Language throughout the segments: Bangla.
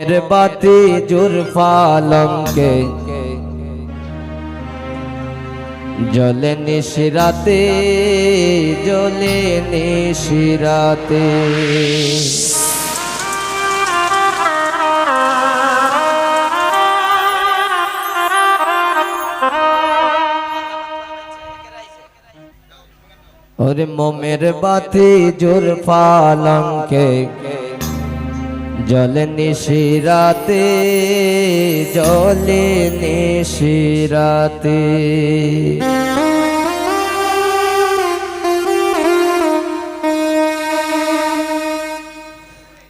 এর জুরফালমকে জলে নিশিরাতে জলে নিশিরাতে। ওরে মোমের বাতি জুরফালমকে জলে নিশিরাতে জলে নিশিরাতে।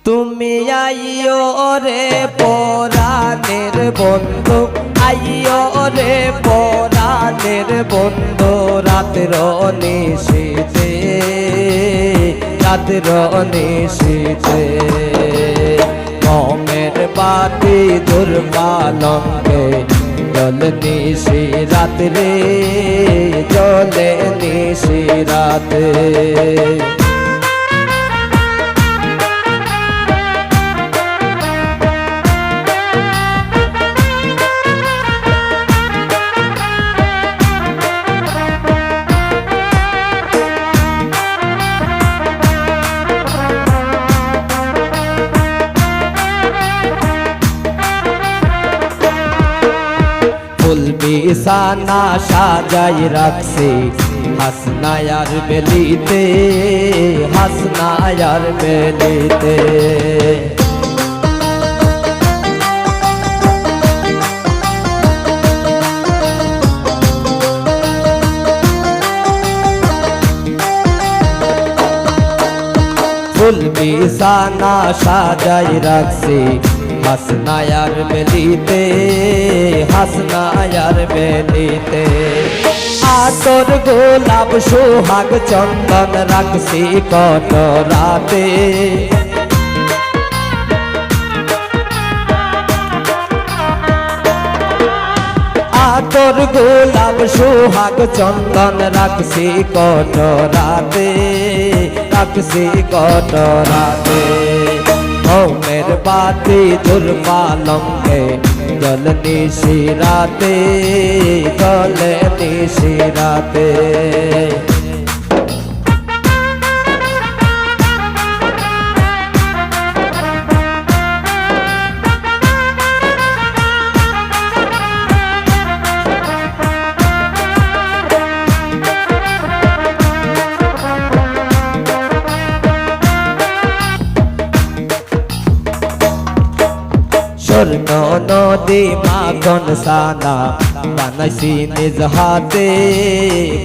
তুমি আইও রে পরাণের বন্ধু আইও রে পরাণের বন্ধু, রাতের নিশিতে রাতের নিশিতে। মমের বাতি দুর্বালঙ্গে জল নিশি রাত্রে জল নিশি রাতে। বিছানা সাজাই রাখছি। হাসনায়ার বেলিতে হাসনায়ার বেলিতে। ফুল বিছানা সাজাই রাখছি। হাসনায়ার বেলিতে হাসনায়ার বেলিতে। আতর গোলাপ সোহাগ চন্দন রাখছি কত রাতে। আতর গোলাপ সোহাগ চন্দন রাখছি কত রাতে, রাখছি কত রাতে। বাতি দুর্বালঙ্গে জল নিশিরাতে জল নিশি নদী মাখন সানা, বানাইছি নিজ হাতে,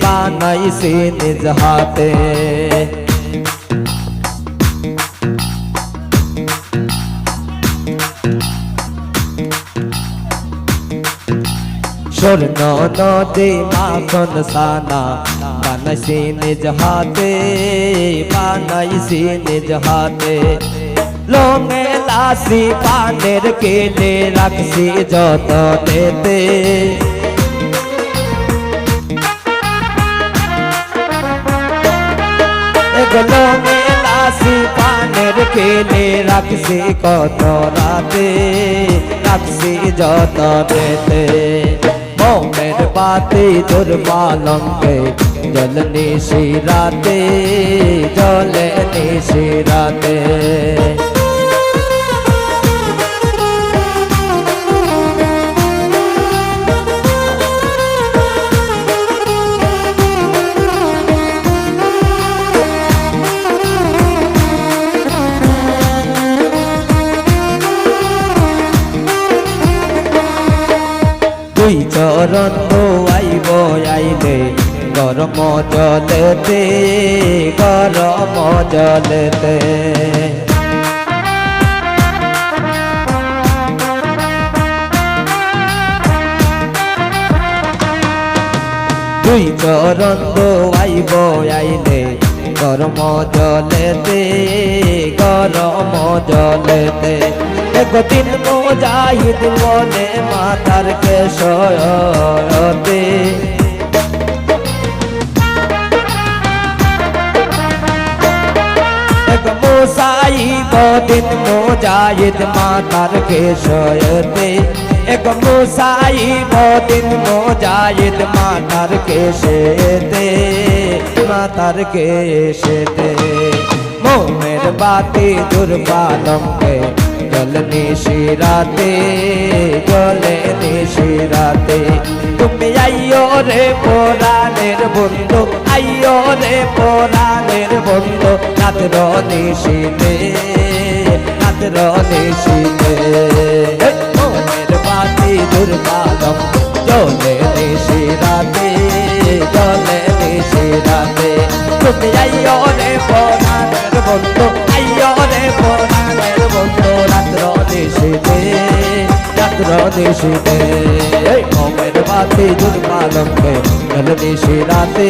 বানাইছি নিজ হাতে। স্বর্ণ নদী মাখন সানা, বানাইছি নিজ হাতে, বানাইছি নিজ হাতে। লঙে লাসি, পানের কেলে রাখছি যত দেতে লঙে লাসি, পানের কেলে রাখছি কত রাতে রাখছি যত দেতে মোমের বাতি দুর্বালঙ্গে জল নিশি রাতে, জল নিশি রাতে। চরণ আইব আইলে, গরম জলেতে গরম জলেতে। দুই চরণ আইব আইলে, গরম জলেতে গরম জলেতে। একদিন মোজাহিদ মনে মাতার কেশয়তে। দিন মুজাহিদ মাতার কেশয়তে। এক মুসাইব দিন মুজাহিদ মাতার কেশেতে মাতার কেশেতে মোমের বাতি দুর্বালম্বে জল নিশিরাতে জলে নিশিরাতে তুমি আইও রে পোরানের বন্ধু আইও রে পোরানের বন্ধু। রাত্র নিশিতে রে নিশিতে। নিশিতে মোমের বাতি দুর্বালম্বে জলে নিশিরাতে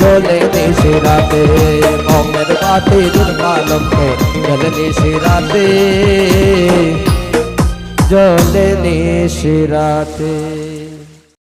জলে নিশিরাতে মোমের বাতি দুর্বালম্বে জলে নিশিরাতে জলে নিশিরাতে